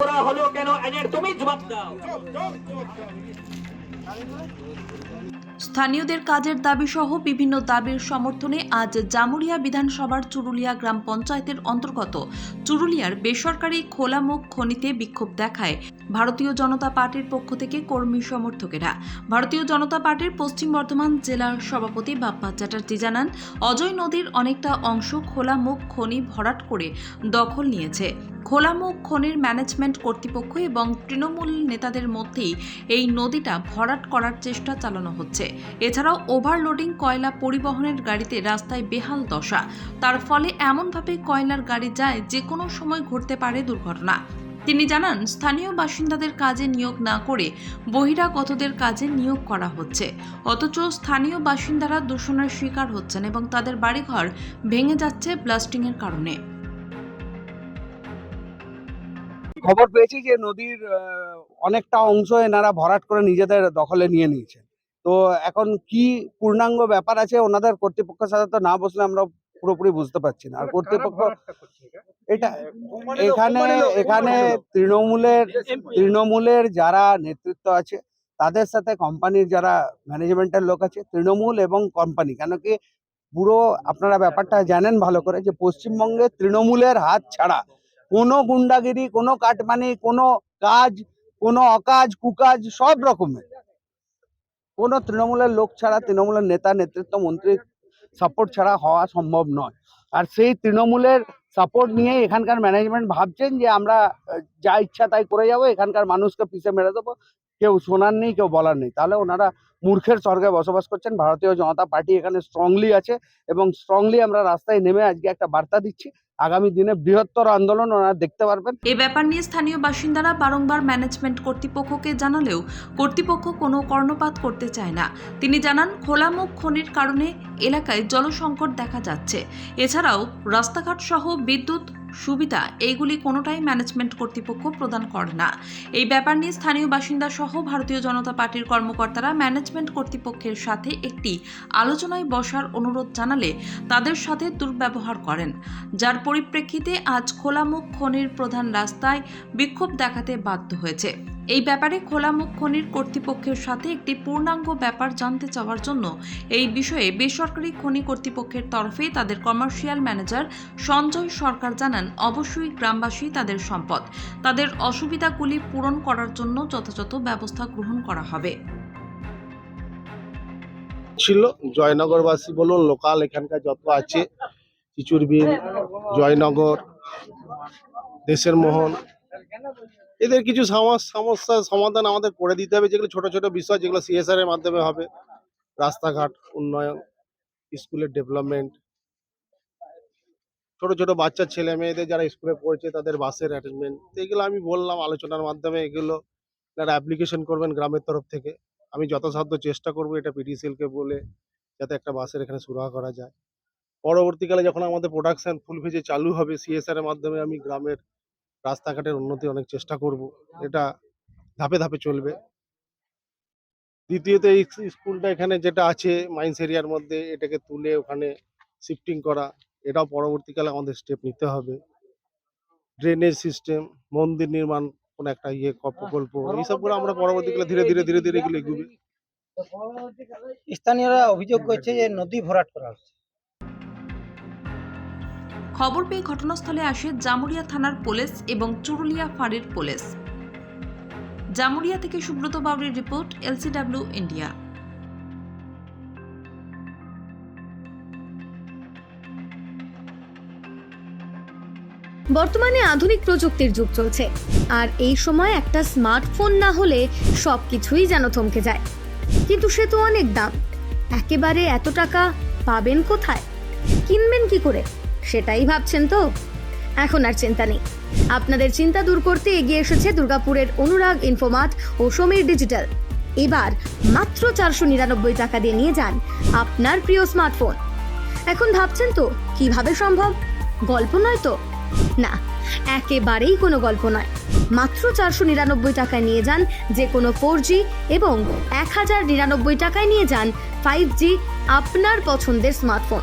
করা হলো কেন? এদের তুমি জবাব দাও। স্থানীয়দের কাজের দাবি সহ বিভিন্ন দাবির সমর্থনে আজ জামুরিয়া বিধানসভার চুরুলিয়া গ্রাম পঞ্চায়েতের অন্তর্গত চুরুলিয়ার বেসরকারি খোলামুখ খনিতে বিক্ষোভ দেখায় ভারতীয় জনতা পার্টির পক্ষ থেকে কর্মী সমর্থকেরা। ভারতীয় জনতা পার্টির পশ্চিম বর্ধমান জেলার সভাপতি বাপ্পা চ্যাটার্জি জানান, অজয় নদীর অনেকটা অংশ খোলামুখ খনি ভরাট করে দখল নিয়েছে। খোলামুখ খনির ম্যানেজমেন্ট কর্তৃপক্ষ এবং তৃণমূল নেতাদের মধ্যেই এই নদীটা ভরাট করার চেষ্টা চালানো হচ্ছে। এছাড়াও ওভারলোডিং কয়লা পরিবহনের গাড়িতে রাস্তায় বেহাল দশা। তার ফলে এমনভাবে কয়লার গাড়ি যায় যে কোনো সময় ঘটতে পারে দুর্ঘটনা। তিনি জানান, স্থানীয় বাসিন্দাদের কাজে নিয়োগ না করে বহিরাগতদের কাজে নিয়োগ করা হচ্ছে। অথচ স্থানীয় বাসিন্দারা দূষণের শিকার হচ্ছেন এবং তাদের বাড়িঘর ভেঙে যাচ্ছে ব্লাস্টিংয়ের কারণে। খবর পেয়েছি যে নদীর অনেকটা অংশ এনারা ভরাট করে নিজেদের দখলে নিয়ে নিয়েছেন। তো এখন কি পূর্ণাঙ্গ ব্যাপার আছে ওনাদের কর্তৃপক্ষের সাথে তো না বসলে আমরা পুরোপুরি বুঝতে পারছি না। আর কর্তৃপক্ষ এটা? এখানে এখানে তৃণমূলের তৃণমূলের যারা নেতৃত্ব আছে তাদের সাথে কোম্পানির যারা ম্যানেজমেন্টের লোক আছে তৃণমূল এবং কোম্পানি কেন কি পুরো আপনারা ব্যাপারটা জানেন ভালো করে যে পশ্চিমবঙ্গে তৃণমূলের হাত ছাড়া কোনো গুন্ডাগিরি কোনো কাটমানি কোনো কাজ কোনো অকাজ কুকাজ সব রকমের। কোনো তৃণমূলের লোক ছাড়া, তৃণমূলের নেতা, নেতৃত্ব, মন্ত্রী সাপোর্ট ছাড়া হওয়া সম্ভব নয়। আর সেই তৃণমূলের সাপোর্ট নিয়ে এখানকার ম্যানেজমেন্ট ভাবছেন যে আমরা, যা ইচ্ছা তাই করে যাব, এখানকার মানুষকে পিছে মেরে দেবো। কেউ শোনার নেই, কেউ বলার নেই। তাহলে ওনারা মূর্খের স্বর্গে বসবাস করছেন। ভারতীয় জনতা পার্টি এখানে স্ট্রংলি আছে এবং স্ট্রংলি আমরা রাস্তায় নেমে আজকে একটা বার্তা দিচ্ছি। আগামী দিনে বৃহত্তর আন্দোলন ওনারা দেখতে পারবেন। এ ব্যাপার নিয়ে স্থানীয় বাসিন্দারা বারংবার ম্যানেজমেন্ট কর্তৃপক্ষকে জানালেও কর্তৃপক্ষ কোনো কর্ণপাত করতে চায় না। তিনি জানান খোলামুখ খনির কারণে এলাকায় জলসংকট দেখা যাচ্ছে। এছাড়াও রাস্তাঘাট সহ বিদ্যুৎ সুবিধা এইগুলি কোনোটাই ম্যানেজমেন্ট কর্তৃপক্ষ প্রদান করে না। এই ব্যাপার নিয়ে স্থানীয় বাসিন্দা সহ ভারতীয় জনতা পার্টির কর্মকর্তারা ম্যানেজমেন্ট কর্তৃপক্ষের সাথে একটি আলোচনায় বসার অনুরোধ জানালে তাদের সাথে দুর্ব্যবহার করেন। যার পরিপ্রেক্ষিতে আজ খোলামুখ খনির প্রধান রাস্তায় বিক্ষোভ দেখাতে বাধ্য হয়েছে। এই ব্যাপারে খোলামুখ খনির কর্তৃপক্ষের সাথে একটি পূর্ণাঙ্গ ব্যাপার জানতে চাওয়ার জন্য এই বিষয়ে বেসরকারি খনি কর্তৃপক্ষের তরফে তাদের কমার্শিয়াল ম্যানেজার সঞ্জয় সরকার জানান, অবশ্যই গ্রামবাসী তাদের সম্পদ। তাদের অসুবিধাগুলি পূরণ করার জন্য যথাযথ ব্যবস্থা গ্রহণ করা হবে। ছিল, জয়নগরবাসী বলুন, লোকাল এখানকার যত আছে চিচুরবিল জয়নগর, দেশের মোহন এদের কিছু সামাস- সমস্যার সমাধান আমাদের করে দিতে হবে, যেগুলো ছোট ছোট বিষয়, যেগুলো সিএসআর এর মাধ্যমে হবে। রাস্তাঘাট, উন্নয়ন, স্কুলের ডেভেলপমেন্ট, ছোট ছোট বাচ্চা, ছেলে, মেয়েদের যারা স্কুলে পড়ছে, তাদের বাসের অ্যারেঞ্জমেন্ট এগুলো আমি বললাম আলোচনার মাধ্যমে, এগুলো তারা অ্যাপ্লিকেশন করবেন গ্রামের তরফ থেকে। আমি যথাসাধ্য চেষ্টা করব এটা পিডিসিএলকে বলে, যাতে একটা বাসের এখানে সুরাহা করা যায়। পরবর্তীকালে যখন আমাদের প্রোডাকশন ফুল ফেজে চালু হবে সিএসআর এর মাধ্যমে, আমি গ্রামের রাস্তাঘাটের উন্নতি অনেক চেষ্টা করব এটা ধাপে ধাপে চলবে। দ্বিতীয়ত এই স্কুল- স্কুলটা এখানে যেটা আছে মাইন্স এরিয়ার মধ্যে এটাকে তুলে ওখানে শিফটিং করা এটাও পরবর্তীকালে আমাদের স্টেপ নিতে হবে। ড্রেনেজ সিস্টেম মন্দির নির্মাণ কোন একটা ইয়ে প্রকল্প এইসবগুলো আমরা পরবর্তীকালে ধীরে ধীরে ধীরে ধীরে এগুলো এগুবে স্থানীয়রা অভিযোগ করছে যে নদী ভরাট করা হচ্ছে। খবর পেয়ে ঘটনাস্থলে আসে জামুরিয়া থানার পুলিশ এবং চুরুলিয়া ফাঁড়ির পুলিশ। জামুরিয়া থেকে সুব্রত বাউরির রিপোর্ট, এলসিডাব্লিউ ইন্ডিয়া। বর্তমানে আধুনিক প্রযুক্তির যুগ চলছে। আর এই সময় একটা স্মার্টফোন না হলে সব কিছুই যেন থমকে যায়। কিন্তু সে তো অনেক দাম। একেবারে এত টাকা পাবেন কোথায়? কিনবেন কি করে? সেটাই ভাবছেন তো? এখন আর চিন্তা নেই। আপনাদের চিন্তা দূর করতে এগিয়ে এসেছে দুর্গাপুরের অনুরাগ ইনফোমার্ট ও সমীর ডিজিটাল। এবার মাত্র চারশো নিরানব্বই টাকা দিয়ে নিয়ে যান আপনার প্রিয় স্মার্টফোন। এখন ভাবছেন তো, কীভাবে সম্ভব? গল্প নয় তো? না, একেবারেই কোনো গল্প নয়। মাত্র চারশো নিরানব্বই টাকায় নিয়ে যান যে কোনো ফোর জি এবং এক হাজার নিরানব্বই টাকায় নিয়ে যান ফাইভ জি আপনার পছন্দের স্মার্টফোন।